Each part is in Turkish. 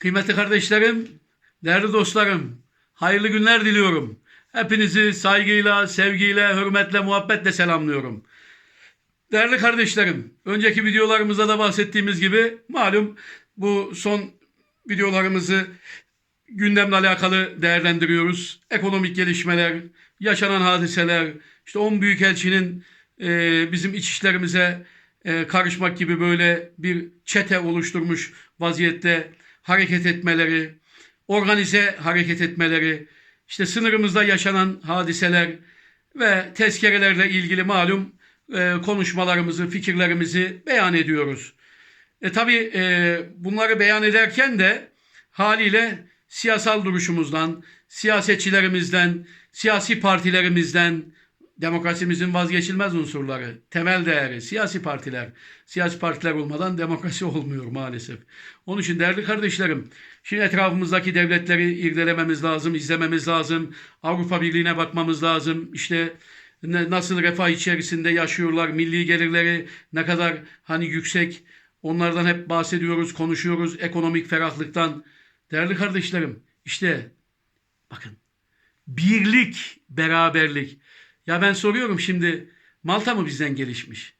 Kıymetli kardeşlerim, değerli dostlarım, hayırlı günler diliyorum. Hepinizi saygıyla, sevgiyle, hürmetle, muhabbetle selamlıyorum. Değerli kardeşlerim, önceki videolarımızda da bahsettiğimiz gibi malum bu son videolarımızı gündemle alakalı değerlendiriyoruz. Ekonomik gelişmeler, yaşanan hadiseler, işte 10 büyükelçinin e, bizim iç işlerimize e, karışmak gibi böyle bir çete oluşturmuş vaziyette hareket etmeleri, organize hareket etmeleri, işte sınırımızda yaşanan hadiseler ve tezkerelerle ilgili malum e, konuşmalarımızı, fikirlerimizi beyan ediyoruz. E tabi bunları beyan ederken de haliyle siyasal duruşumuzdan, siyasetçilerimizden, siyasi partilerimizden, demokrasimizin vazgeçilmez unsurları, temel değeri, siyasi partiler. Siyasi partiler olmadan demokrasi olmuyor maalesef. Onun için değerli kardeşlerim, şimdi etrafımızdaki devletleri irdelememiz lazım, izlememiz lazım. Avrupa Birliği'ne bakmamız lazım. İşte nasıl refah içerisinde yaşıyorlar, milli gelirleri ne kadar hani yüksek. Onlardan hep bahsediyoruz, konuşuyoruz ekonomik ferahlıktan. Değerli kardeşlerim, işte bakın birlik, beraberlik. Ya ben soruyorum şimdi Malta mı bizden gelişmiş?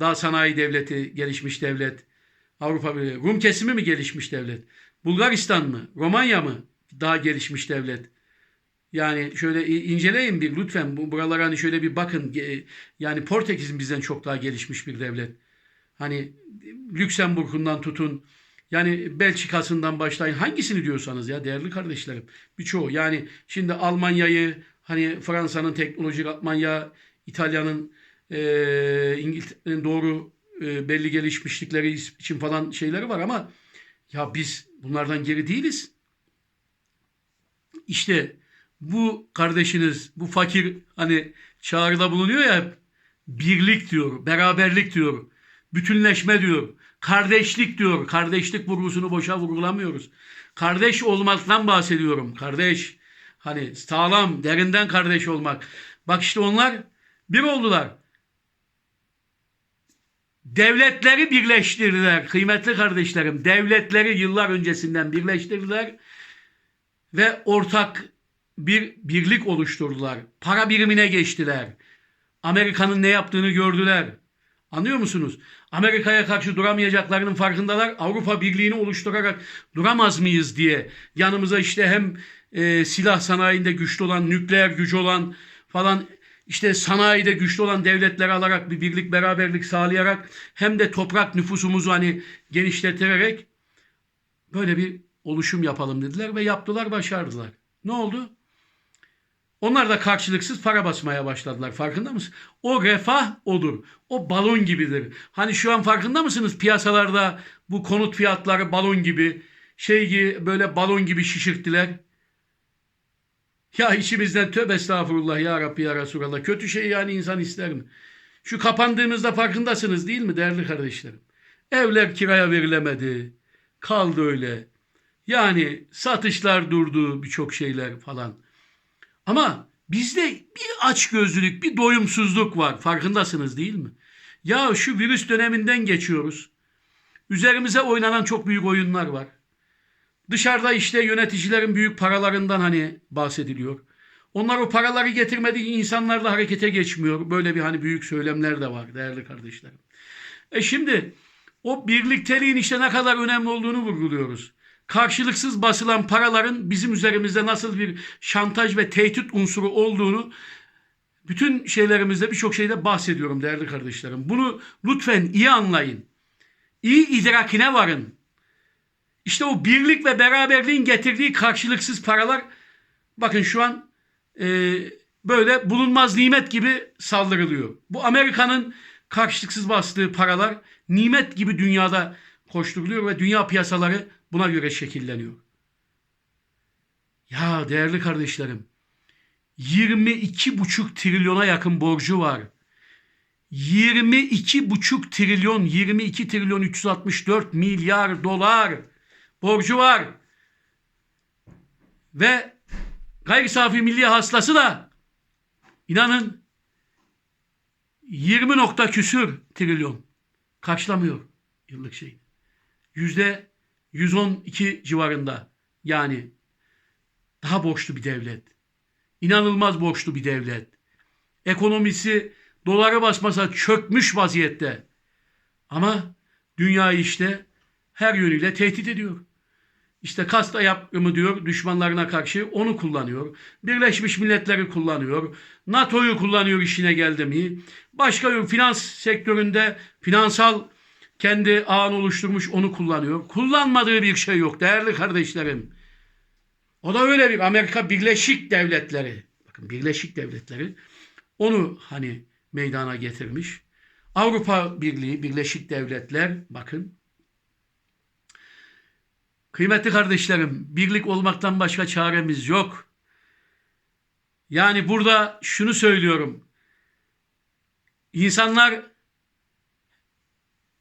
Daha sanayi devleti, gelişmiş devlet. Avrupa Birliği. Rum kesimi mi gelişmiş devlet? Bulgaristan mı? Romanya mı daha gelişmiş devlet? Yani şöyle inceleyin bir lütfen. Bu buralara hani şöyle bir bakın. Yani Portekiz bizden çok daha gelişmiş bir devlet. Hani Lüksemburg'undan tutun. Yani Belçika'sından başlayın. Hangisini diyorsanız ya değerli kardeşlerim. Birçoğu. Yani şimdi Almanya'yı hani Fransa'nın teknolojik Almanya, İtalya'nın eee İngiltere'nin doğru eee, belli gelişmişlikleri için falan şeyleri var ama ya biz bunlardan geri değiliz. İşte bu kardeşiniz, bu fakir hani çağrıda bulunuyor ya birlik diyor, beraberlik diyor, bütünleşme diyor, kardeşlik diyor. Kardeşlik vurgusunu boşa vurgulamıyoruz. Kardeş olmaktan bahsediyorum. Kardeş, hani sağlam, derinden kardeş olmak. Bak işte onlar bir oldular. Devletleri birleştirdiler kıymetli kardeşlerim. Devletleri yıllar öncesinden birleştirdiler ve ortak bir birlik oluşturdular. Para birimine geçtiler. Amerika'nın ne yaptığını gördüler. Anlıyor musunuz? Amerika'ya karşı duramayacaklarının farkındalar. Avrupa Birliği'ni oluşturarak duramaz mıyız diye. Yanımıza işte hem e, silah sanayinde güçlü olan, nükleer gücü olan falan işte sanayide güçlü olan devletleri alarak bir birlik beraberlik sağlayarak hem de toprak nüfusumuzu hani genişleterek böyle bir oluşum yapalım dediler ve yaptılar başardılar. Ne oldu? Onlar da karşılıksız para basmaya başladılar. Farkında mısın? O refah odur. O balon gibidir. Hani şu an farkında mısınız? Piyasalarda bu konut fiyatları balon gibi şey gibi böyle balon gibi şişirttiler. Ya içimizden tövbe estağfurullah ya Rabbi ya Resulallah. Kötü şey yani insan ister mi? Şu kapandığımızda farkındasınız değil mi değerli kardeşlerim? Evler kiraya verilemedi. Kaldı öyle. Yani satışlar durdu birçok şeyler falan. Ama bizde bir açgözlülük, bir doyumsuzluk var. Farkındasınız değil mi? Ya şu virüs döneminden geçiyoruz. Üzerimize oynanan çok büyük oyunlar var. Dışarıda işte yöneticilerin büyük paralarından hani bahsediliyor. Onlar o paraları getirmediği insanlarla harekete geçmiyor. Böyle bir hani büyük söylemler de var değerli kardeşlerim. E şimdi o birlikteliğin işte ne kadar önemli olduğunu vurguluyoruz. Karşılıksız basılan paraların bizim üzerimizde nasıl bir şantaj ve tehdit unsuru olduğunu bütün şeylerimizde birçok şeyde bahsediyorum değerli kardeşlerim. Bunu lütfen iyi anlayın. İyi idrakine varın. İşte o birlik ve beraberliğin getirdiği karşılıksız paralar bakın şu an e, böyle bulunmaz nimet gibi saldırılıyor. Bu Amerika'nın karşılıksız bastığı paralar nimet gibi dünyada koşturuluyor ve dünya piyasaları buna göre şekilleniyor. Ya değerli kardeşlerim 22,5 trilyona yakın borcu var. 22,5 trilyon 22 trilyon 364 milyar dolar borcu var. Ve gayri safi milli hasılası da inanın 20 nokta küsür trilyon karşılamıyor yıllık şey. Yüzde 112 civarında. Yani daha borçlu bir devlet. İnanılmaz borçlu bir devlet. Ekonomisi dolara basmasa çökmüş vaziyette. Ama dünyayı işte her yönüyle tehdit ediyor. İşte kasta yapımı diyor düşmanlarına karşı onu kullanıyor. Birleşmiş Milletleri kullanıyor. NATO'yu kullanıyor işine geldi mi? Başka. Finans sektöründe finansal kendi ağını oluşturmuş onu kullanıyor. Kullanmadığı bir şey yok değerli kardeşlerim. O da öyle bir Amerika Birleşik Devletleri. Bakın Birleşik Devletleri onu hani meydana getirmiş. Avrupa Birliği, Birleşik Devletler bakın Kıymetli kardeşlerim, birlik olmaktan başka çaremiz yok. Yani burada şunu söylüyorum. İnsanlar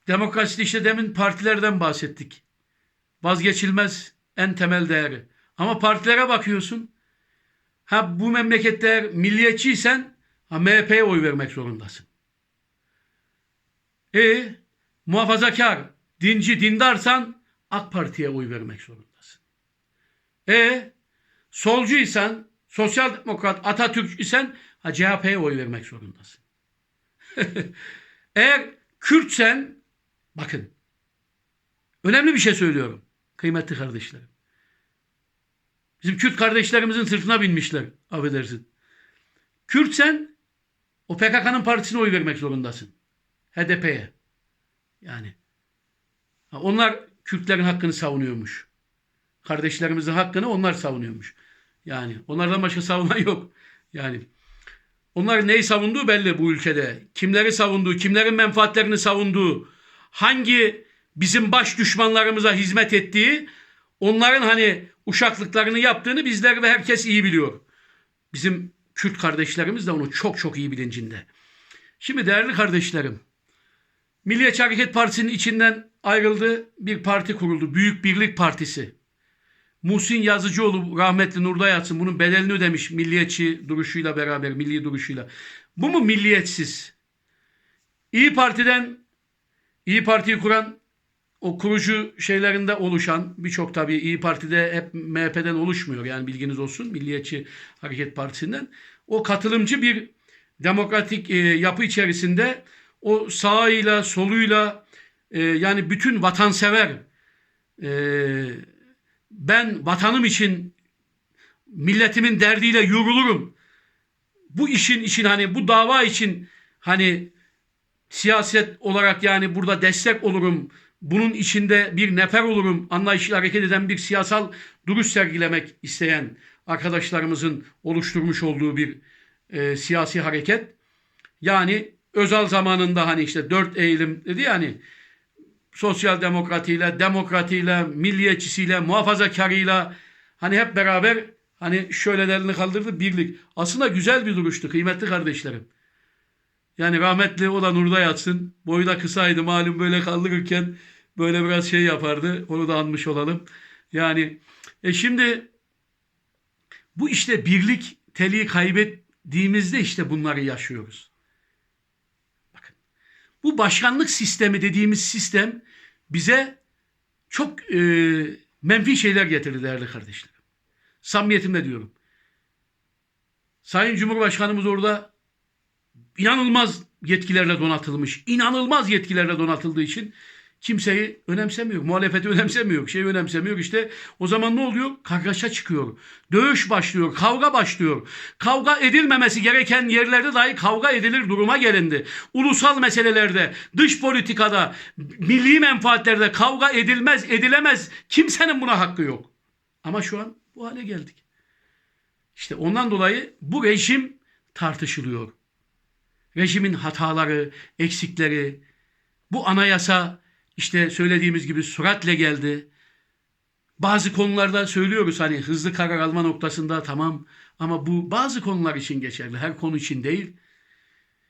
demokrasi işte demin partilerden bahsettik. Vazgeçilmez en temel değeri. Ama partilere bakıyorsun. Ha bu memlekette eğer milliyetçiysen ha MHP'ye oy vermek zorundasın. E muhafazakar, dinci, dindarsan AK Parti'ye oy vermek zorundasın. E solcuysan, sosyal demokrat, Atatürk isen CHP'ye oy vermek zorundasın. Eğer Kürtsen, bakın, önemli bir şey söylüyorum kıymetli kardeşlerim. Bizim Kürt kardeşlerimizin sırtına binmişler, affedersin. Kürtsen, o PKK'nın partisine oy vermek zorundasın. HDP'ye. Yani. Onlar Kürtlerin hakkını savunuyormuş. Kardeşlerimizin hakkını onlar savunuyormuş. Yani onlardan başka savunan yok. Yani onlar neyi savunduğu belli bu ülkede. Kimleri savunduğu, kimlerin menfaatlerini savunduğu, hangi bizim baş düşmanlarımıza hizmet ettiği, onların hani uşaklıklarını yaptığını bizler ve herkes iyi biliyor. Bizim Kürt kardeşlerimiz de onu çok çok iyi bilincinde. Şimdi değerli kardeşlerim, Milliyetçi Hareket Partisi'nin içinden ayrıldı. Bir parti kuruldu. Büyük Birlik Partisi. Muhsin Yazıcıoğlu rahmetli Nurda yatsın. Bunun bedelini ödemiş milliyetçi duruşuyla beraber, milli duruşuyla. Bu mu milliyetsiz? İyi Parti'den İyi Parti'yi kuran o kurucu şeylerinde oluşan birçok tabii İyi Parti'de hep MHP'den oluşmuyor. Yani bilginiz olsun Milliyetçi Hareket Partisi'nden. O katılımcı bir demokratik e, yapı içerisinde o sağıyla soluyla e, yani bütün vatansever e, ben vatanım için milletimin derdiyle yorulurum. Bu işin için hani bu dava için hani siyaset olarak yani burada destek olurum. Bunun içinde bir nefer olurum. Anlayışıyla hareket eden bir siyasal duruş sergilemek isteyen arkadaşlarımızın oluşturmuş olduğu bir e, siyasi hareket. Yani Özal zamanında hani işte 4 Eylül dedi yani sosyal demokratiyle, demokratiyle, milliyetçisiyle, muhafazakarıyla hani hep beraber hani şöylelerini kaldırdı birlik. Aslında güzel bir duruştu kıymetli kardeşlerim. Yani rahmetli o da nurda yatsın. Boyu da kısaydı malum böyle kaldırırken böyle biraz şey yapardı. Onu da anmış olalım. Yani e şimdi bu işte birlik teliği kaybettiğimizde işte bunları yaşıyoruz. Bu başkanlık sistemi dediğimiz sistem bize çok e, menfi şeyler getirdi değerli kardeşlerim. Samimiyetimle diyorum. Sayın Cumhurbaşkanımız orada inanılmaz yetkilerle donatılmış. İnanılmaz yetkilerle donatıldığı için kimseyi önemsemiyor. Muhalefeti önemsemiyor. Şey önemsemiyor. İşte o zaman ne oluyor? Kargaşa çıkıyor. Dövüş başlıyor. Kavga başlıyor. Kavga edilmemesi gereken yerlerde dahi kavga edilir duruma gelindi. Ulusal meselelerde, dış politikada, milli menfaatlerde kavga edilmez, edilemez. Kimsenin buna hakkı yok. Ama şu an bu hale geldik. İşte ondan dolayı bu rejim tartışılıyor rejimin hataları, eksikleri, bu anayasa işte söylediğimiz gibi süratle geldi. Bazı konularda söylüyoruz hani hızlı karar alma noktasında tamam ama bu bazı konular için geçerli. Her konu için değil.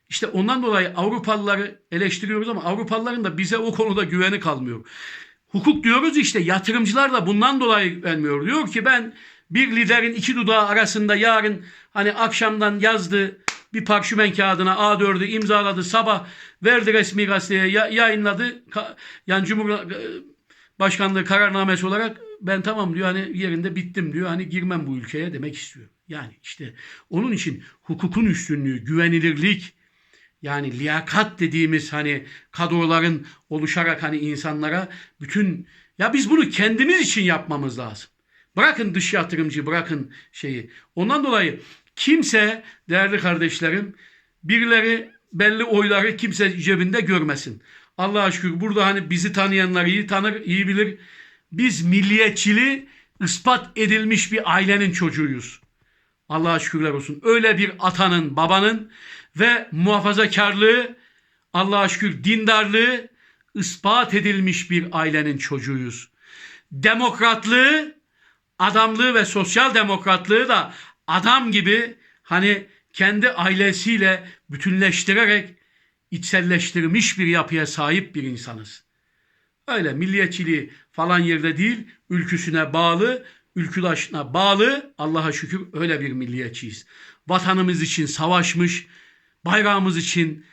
İşte ondan dolayı Avrupalıları eleştiriyoruz ama Avrupalıların da bize o konuda güveni kalmıyor. Hukuk diyoruz işte yatırımcılar da bundan dolayı güvenmiyor. Diyor ki ben bir liderin iki dudağı arasında yarın hani akşamdan yazdı bir parşümen kağıdına A4'ü imzaladı sabah verdi resmi gazeteye ya- yayınladı. Yani Cumhur başkanlığı kararnamesi olarak ben tamam diyor hani yerinde bittim diyor. Hani girmem bu ülkeye demek istiyor. Yani işte onun için hukukun üstünlüğü, güvenilirlik, yani liyakat dediğimiz hani kadroların oluşarak hani insanlara bütün ya biz bunu kendimiz için yapmamız lazım. Bırakın dış yatırımcı, bırakın şeyi. Ondan dolayı kimse değerli kardeşlerim birileri belli oyları kimse cebinde görmesin. Allah'a şükür burada hani bizi tanıyanlar iyi tanır, iyi bilir. Biz milliyetçiliği ispat edilmiş bir ailenin çocuğuyuz. Allah'a şükürler olsun. Öyle bir atanın, babanın ve muhafazakarlığı, Allah'a şükür dindarlığı ispat edilmiş bir ailenin çocuğuyuz. Demokratlığı, adamlığı ve sosyal demokratlığı da adam gibi hani kendi ailesiyle bütünleştirerek içselleştirmiş bir yapıya sahip bir insanız. Öyle milliyetçiliği falan yerde değil, ülküsüne bağlı, ülküdaşına bağlı Allah'a şükür öyle bir milliyetçiyiz. Vatanımız için savaşmış, bayrağımız için,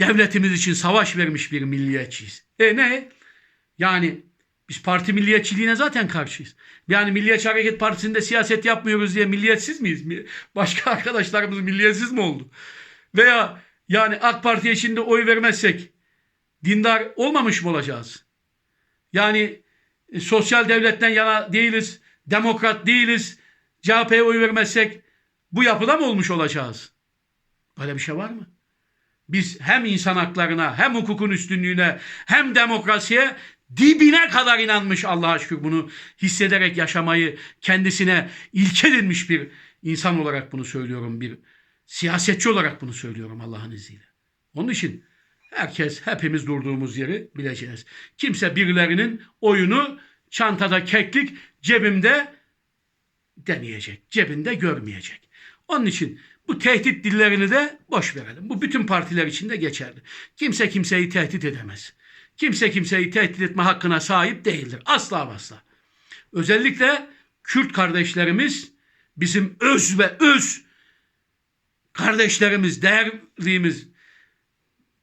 devletimiz için savaş vermiş bir milliyetçiyiz. E ne? Yani biz parti milliyetçiliğine zaten karşıyız. Yani Milliyetçi Hareket Partisi'nde siyaset yapmıyoruz diye milliyetsiz miyiz? Başka arkadaşlarımız milliyetsiz mi oldu? Veya yani AK Parti'ye şimdi oy vermezsek dindar olmamış mı olacağız? Yani e, sosyal devletten yana değiliz, demokrat değiliz. CHP'ye oy vermezsek bu yapıda mı olmuş olacağız? Böyle bir şey var mı? Biz hem insan haklarına, hem hukukun üstünlüğüne, hem demokrasiye dibine kadar inanmış Allah'a şükür bunu hissederek yaşamayı kendisine ilke edilmiş bir insan olarak bunu söylüyorum. Bir siyasetçi olarak bunu söylüyorum Allah'ın izniyle. Onun için herkes hepimiz durduğumuz yeri bileceğiz. Kimse birilerinin oyunu çantada keklik cebimde demeyecek. Cebinde görmeyecek. Onun için bu tehdit dillerini de boş verelim. Bu bütün partiler için de geçerli. Kimse kimseyi tehdit edemez. Kimse kimseyi tehdit etme hakkına sahip değildir. Asla asla. Özellikle Kürt kardeşlerimiz bizim öz ve öz kardeşlerimiz, değerliğimiz,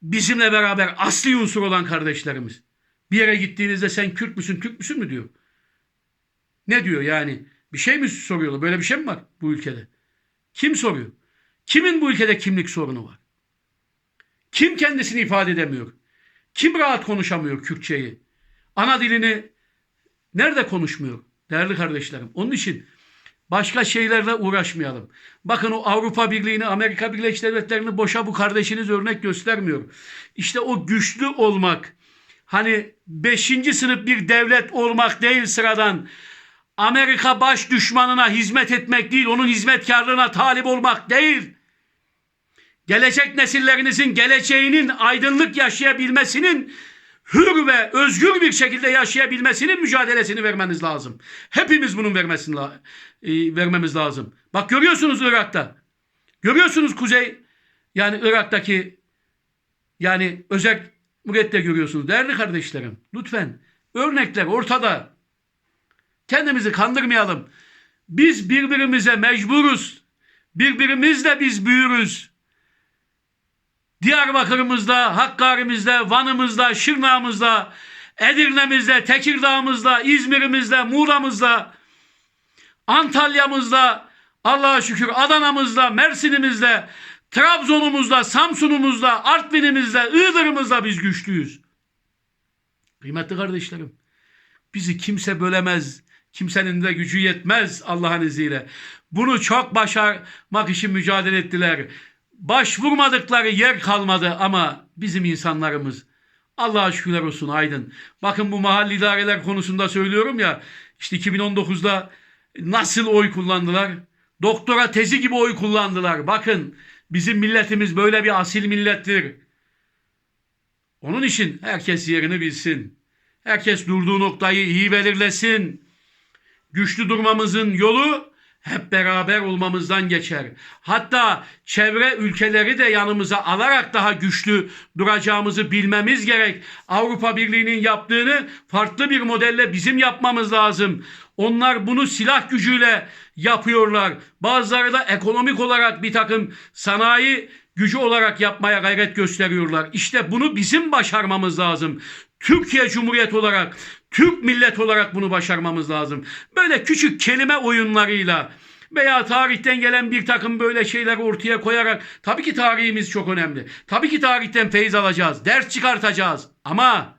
bizimle beraber asli unsur olan kardeşlerimiz. Bir yere gittiğinizde sen Kürt müsün, Türk müsün mü diyor. Ne diyor yani? Bir şey mi soruyorlar? Böyle bir şey mi var bu ülkede? Kim soruyor? Kimin bu ülkede kimlik sorunu var? Kim kendisini ifade edemiyor? Kim rahat konuşamıyor Kürtçeyi? Ana dilini nerede konuşmuyor? Değerli kardeşlerim. Onun için başka şeylerle uğraşmayalım. Bakın o Avrupa Birliği'ni, Amerika Birleşik Devletleri'ni boşa bu kardeşiniz örnek göstermiyor. İşte o güçlü olmak, hani beşinci sınıf bir devlet olmak değil sıradan, Amerika baş düşmanına hizmet etmek değil, onun hizmetkarlığına talip olmak değil. Gelecek nesillerinizin geleceğinin aydınlık yaşayabilmesinin hür ve özgür bir şekilde yaşayabilmesinin mücadelesini vermeniz lazım. Hepimiz bunun vermesini e, vermemiz lazım. Bak görüyorsunuz Irak'ta. Görüyorsunuz Kuzey yani Irak'taki yani özel Cumhuriyet'te görüyorsunuz. Değerli kardeşlerim lütfen örnekler ortada. Kendimizi kandırmayalım. Biz birbirimize mecburuz. Birbirimizle biz büyürüz. Diyarbakır'ımızda, Hakkari'mizde, Van'ımızda, Şırnak'ımızda, Edirne'mizde, Tekirdağ'ımızda, İzmir'imizde, Muğla'mızda, Antalya'mızda, Allah'a şükür Adana'mızda, Mersin'imizde, Trabzon'umuzda, Samsun'umuzda, Artvin'imizde, Iğdır'ımızda biz güçlüyüz. Kıymetli kardeşlerim, bizi kimse bölemez, kimsenin de gücü yetmez Allah'ın izniyle. Bunu çok başarmak için mücadele ettiler başvurmadıkları yer kalmadı ama bizim insanlarımız Allah'a şükürler olsun aydın. Bakın bu mahalli idareler konusunda söylüyorum ya işte 2019'da nasıl oy kullandılar? Doktora tezi gibi oy kullandılar. Bakın bizim milletimiz böyle bir asil millettir. Onun için herkes yerini bilsin. Herkes durduğu noktayı iyi belirlesin. Güçlü durmamızın yolu hep beraber olmamızdan geçer. Hatta çevre ülkeleri de yanımıza alarak daha güçlü duracağımızı bilmemiz gerek. Avrupa Birliği'nin yaptığını farklı bir modelle bizim yapmamız lazım. Onlar bunu silah gücüyle yapıyorlar. Bazıları da ekonomik olarak bir takım sanayi gücü olarak yapmaya gayret gösteriyorlar. İşte bunu bizim başarmamız lazım. Türkiye Cumhuriyeti olarak Türk millet olarak bunu başarmamız lazım. Böyle küçük kelime oyunlarıyla veya tarihten gelen bir takım böyle şeyler ortaya koyarak tabii ki tarihimiz çok önemli. Tabii ki tarihten feyiz alacağız, ders çıkartacağız ama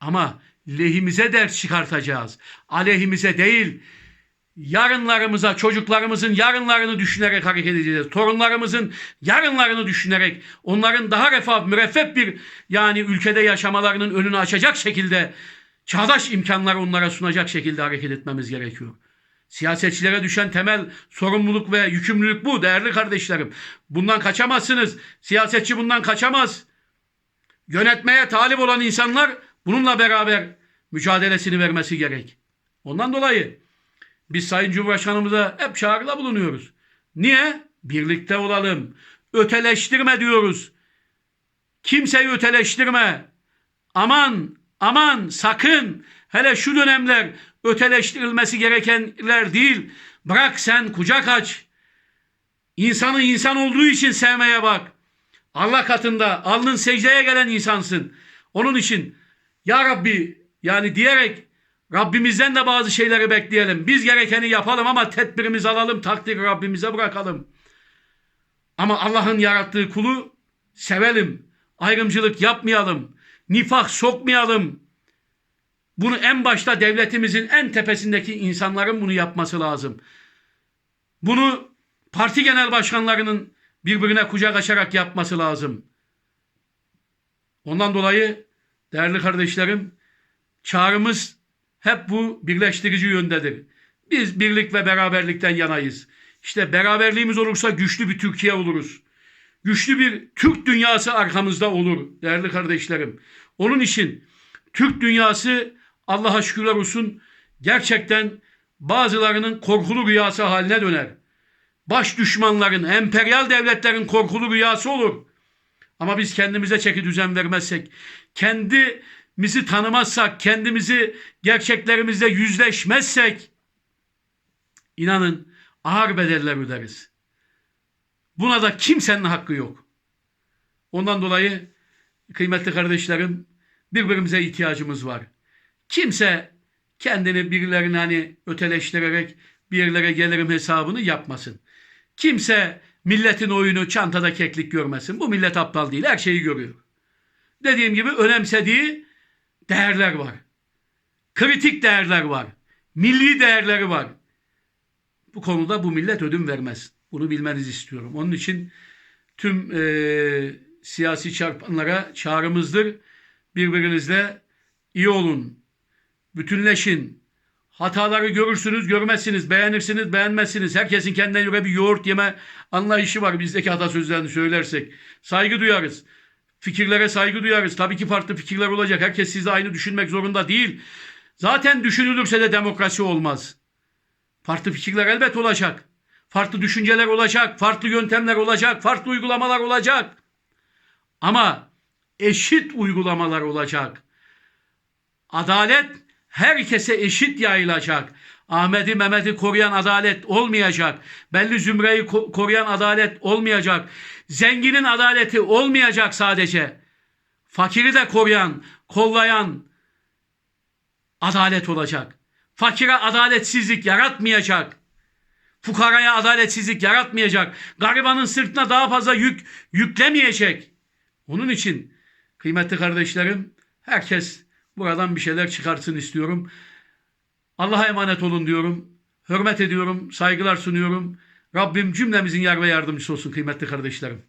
ama lehimize ders çıkartacağız. Aleyhimize değil. Yarınlarımıza, çocuklarımızın yarınlarını düşünerek hareket edeceğiz. Torunlarımızın yarınlarını düşünerek onların daha refah, müreffeh bir yani ülkede yaşamalarının önünü açacak şekilde çağdaş imkanları onlara sunacak şekilde hareket etmemiz gerekiyor. Siyasetçilere düşen temel sorumluluk ve yükümlülük bu değerli kardeşlerim. Bundan kaçamazsınız. Siyasetçi bundan kaçamaz. Yönetmeye talip olan insanlar bununla beraber mücadelesini vermesi gerek. Ondan dolayı biz Sayın Cumhurbaşkanımıza hep çağrıda bulunuyoruz. Niye? Birlikte olalım. Öteleştirme diyoruz. Kimseyi öteleştirme. Aman, aman, sakın. Hele şu dönemler öteleştirilmesi gerekenler değil. Bırak sen kucak aç. İnsanı insan olduğu için sevmeye bak. Allah katında alnın secdeye gelen insansın. Onun için ya Rabbi yani diyerek Rabbimizden de bazı şeyleri bekleyelim. Biz gerekeni yapalım ama tedbirimizi alalım, takdiri Rabbimize bırakalım. Ama Allah'ın yarattığı kulu sevelim. Ayrımcılık yapmayalım. Nifak sokmayalım. Bunu en başta devletimizin en tepesindeki insanların bunu yapması lazım. Bunu parti genel başkanlarının birbirine kucak açarak yapması lazım. Ondan dolayı değerli kardeşlerim çağrımız hep bu birleştirici yöndedir. Biz birlik ve beraberlikten yanayız. İşte beraberliğimiz olursa güçlü bir Türkiye oluruz. Güçlü bir Türk dünyası arkamızda olur değerli kardeşlerim. Onun için Türk dünyası Allah'a şükürler olsun gerçekten bazılarının korkulu rüyası haline döner. Baş düşmanların, emperyal devletlerin korkulu rüyası olur. Ama biz kendimize çeki düzen vermezsek, kendimizi tanımazsak, kendimizi gerçeklerimizle yüzleşmezsek, inanın ağır bedeller öderiz. Buna da kimsenin hakkı yok. Ondan dolayı kıymetli kardeşlerim birbirimize ihtiyacımız var. Kimse kendini birilerine hani öteleştirerek bir yerlere gelirim hesabını yapmasın. Kimse milletin oyunu çantada keklik görmesin. Bu millet aptal değil. Her şeyi görüyor. Dediğim gibi önemsediği değerler var. Kritik değerler var. Milli değerleri var. Bu konuda bu millet ödün vermez. Bunu bilmenizi istiyorum. Onun için tüm e, siyasi çarpanlara çağrımızdır. Birbirinizle iyi olun. Bütünleşin. Hataları görürsünüz, görmezsiniz, beğenirsiniz, beğenmezsiniz. Herkesin kendine göre bir yoğurt yeme anlayışı var bizdeki atasözlerini söylersek. Saygı duyarız. Fikirlere saygı duyarız. Tabii ki farklı fikirler olacak. Herkes sizle aynı düşünmek zorunda değil. Zaten düşünülürse de demokrasi olmaz. Farklı fikirler elbet olacak. Farklı düşünceler olacak, farklı yöntemler olacak, farklı uygulamalar olacak. Ama eşit uygulamalar olacak. Adalet herkese eşit yayılacak. Ahmet'i Mehmet'i koruyan adalet olmayacak. Belli zümreyi ko- koruyan adalet olmayacak. Zenginin adaleti olmayacak sadece. Fakiri de koruyan, kollayan adalet olacak. Fakire adaletsizlik yaratmayacak. Fukaraya adaletsizlik yaratmayacak. Garibanın sırtına daha fazla yük yüklemeyecek. Onun için kıymetli kardeşlerim herkes buradan bir şeyler çıkarsın istiyorum. Allah'a emanet olun diyorum. Hürmet ediyorum, saygılar sunuyorum. Rabbim cümlemizin yar ve yardımcısı olsun kıymetli kardeşlerim.